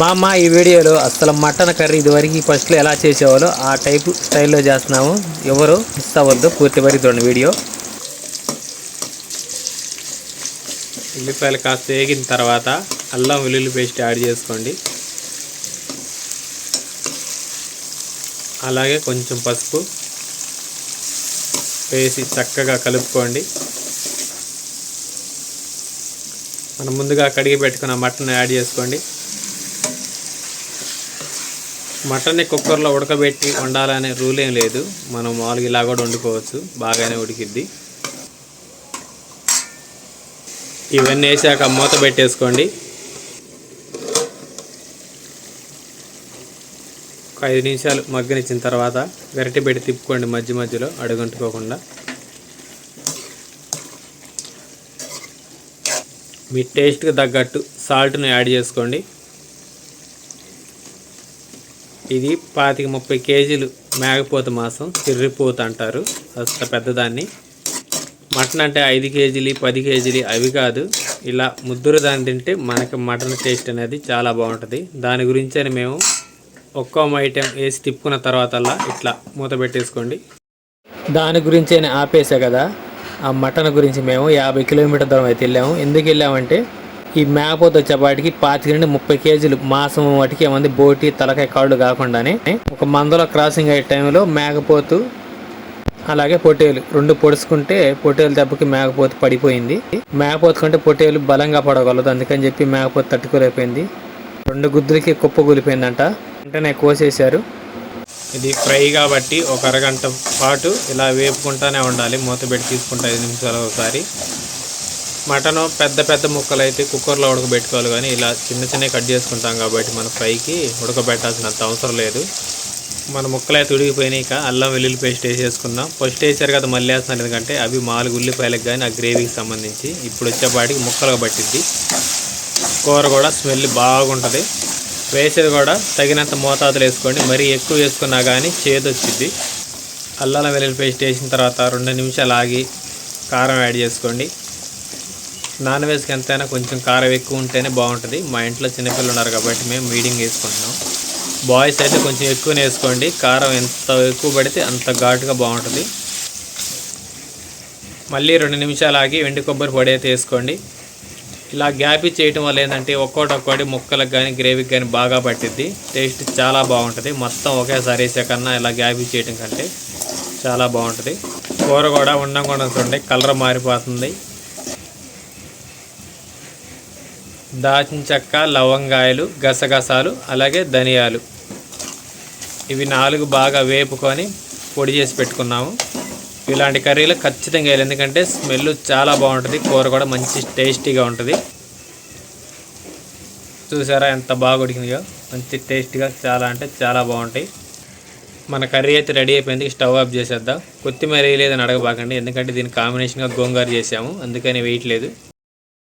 మా అమ్మ ఈ వీడియోలో అసలు మటన్ కర్రీ ఇదివరకు ఫస్ట్లో ఎలా చేసేవాళ్ళో ఆ టైపు స్టైల్లో చేస్తున్నాము. ఎవరు మిస్ అవ్వద్దు పూర్తి వరకు చూడండి వీడియో. ఉల్లిపాయలు కాస్త వేగిన తర్వాత అల్లం వెల్లుల్లి పేస్ట్ యాడ్ చేసుకోండి. అలాగే కొంచెం పసుపు వేసి చక్కగా కలుపుకోండి. మనం ముందుగా కడిగి పెట్టుకున్న మటన్ యాడ్ చేసుకోండి. మటన్ని కుక్కర్లో ఉడకబెట్టి వండాలనే రూల్ ఏం లేదు. మనం మామూలుగా ఇలా కూడా వండుకోవచ్చు. బాగానే ఉడికిద్ది. ఇవన్నీ వేసాక మూత పెట్టేసుకోండి. ఒక ఐదు నిమిషాలు మగ్గనిచ్చిన తర్వాత గరిటె పెట్టి తిప్పుకోండి మధ్య మధ్యలో అడుగంటుకోకుండా. మీ టేస్ట్కి తగ్గట్టు సాల్ట్ని యాడ్ చేసుకోండి. ఇది పాతిక ముప్పై కేజీలు మేకపోత మాసం చిర్రిపోత అంటారు. అంత పెద్దదాన్ని. మటన్ అంటే ఐదు కేజీలు పది కేజీలు అవి కాదు. ఇలా ముద్దురు దాన్ని తింటే మనకి మటన్ టేస్ట్ అనేది చాలా బాగుంటుంది. దాని గురించి అని మేము ఒక్కో ఐటెం వేసి తిప్పుకున్న తర్వాతల్లా ఇట్లా మూత పెట్టేసుకోండి. దాని గురించి ఆపేసా కదా. ఆ మటన్ గురించి మేము యాభై కిలోమీటర్ దూరం అయితే వెళ్ళాము. ఎందుకు వెళ్ళామంటే ఈ మేకపోతు వచ్చేపాటికి పాతిక నుండి ముప్పై కేజీలు మాసం వాటికి ఏమంది బోటి తలకాయ కాళ్ళు కాకుండానే ఒక మందలో క్రాసింగ్ అయ్యే టైంలో మేకపోతు అలాగే పొట్టేలు. రెండు పొడుచుకుంటే పొట్టేలు దెబ్బకి మేకపోతు పడిపోయింది. మేకపోతు కంటే పొట్టేలు బలంగా పడగలదు. అందుకని చెప్పి మేకపోతు తట్టుకోలేకపోయింది. రెండు గుద్దులకి కుప్ప కూలిపోయిందంట. వెంటనే కోసేశారు. ఇది ఫ్రై కాబట్టి ఒక అరగంట పాటు ఇలా వేపుకుంటానే ఉండాలి. మూత పెట్టి తీసుకుంటా ఐదు నిమిషాలు ఒకసారి. మటన్ పెద్ద పెద్ద ముక్కలు అయితే కుక్కర్లో ఉడకబెట్టుకోవాలి కానీ ఇలా చిన్న చిన్న కట్ చేసుకుంటాం కాబట్టి మన ఫ్రైకి ఉడకబెట్టాల్సినంత అవసరం లేదు. మన ముక్కలు అయితే ఉడిగిపోయినాక అల్లం వెల్లుల్లి పేస్ట్ వేసేసుకుందాం. ఫస్ట్ వేసారు కదా మళ్ళీ వేస్తున్నారు ఎందుకంటే అవి మాలుగు ఉల్లిపాయలకు కానీ ఆ గ్రేవీకి సంబంధించి. ఇప్పుడు వచ్చేపాటికి ముక్కలుగా పట్టిద్ది. కూర కూడా స్మెల్ బాగుంటుంది. వేసేది కూడా తగినంత మోతాదులు వేసుకోండి. మరీ ఎక్కువ వేసుకున్నా కానీ చేదు వచ్చింది అల్లం వెల్లుల్లి పేస్ట్ వేసిన తర్వాత రెండు నిమిషాలు ఆగి కారం యాడ్ చేసుకోండి. నాన్ వెజ్కి ఎంతైనా కొంచెం కారం ఎక్కువ ఉంటేనే బాగుంటుంది. మా ఇంట్లో చిన్నపిల్లలు ఉన్నారు కాబట్టి మేము మీడియం వేసుకుంటున్నాం. బాయ్స్ అయితే కొంచెం ఎక్కువనే వేసుకోండి. కారం ఎంత ఎక్కువ పడితే అంత ఘాటుగా బాగుంటుంది. మళ్ళీ రెండు నిమిషాలు ఆగి వెండి కొబ్బరి పొడి అయితే వేసుకోండి. ఇలా గ్యాపి చేయటం వల్ల ఏంటంటే ఒక్కోటి ఒక్కోటి ముక్కలకు కానీ గ్రేవీకి కానీ బాగా పట్టిద్ది. టేస్ట్ చాలా బాగుంటుంది. మొత్తం ఒకేసారి వేసే కన్నా ఇలా గ్యాపి చేయటం కంటే చాలా బాగుంటుంది. కూర కూడా ఉండకుండా చూడండి. కలర్ మారిపోతుంది. దాచిన చెక్క లవంగాయలు గసగసాలు అలాగే ధనియాలు. ఇవి నాలుగు బాగా వేపుకొని పొడి చేసి పెట్టుకున్నాము. ఇలాంటి కర్రీలు ఖచ్చితంగా వేయాలి. ఎందుకంటే స్మెల్ చాలా బాగుంటుంది. కూర కూడా మంచి టేస్టీగా ఉంటుంది. చూసారా ఎంత బాగా ఉడికిందో? మంచి టేస్టీగా చాలా అంటే చాలా బాగుంటాయి. మన కర్రీ అయితే రెడీ అయిపోయింది. స్టవ్ ఆఫ్ చేసేద్దాం. కొత్తిమీర వేయలేదని అడగబాకండి. ఎందుకంటే దీని కాంబినేషన్గా గోంగారు చేసాము. అందుకని వేయట్లేదు.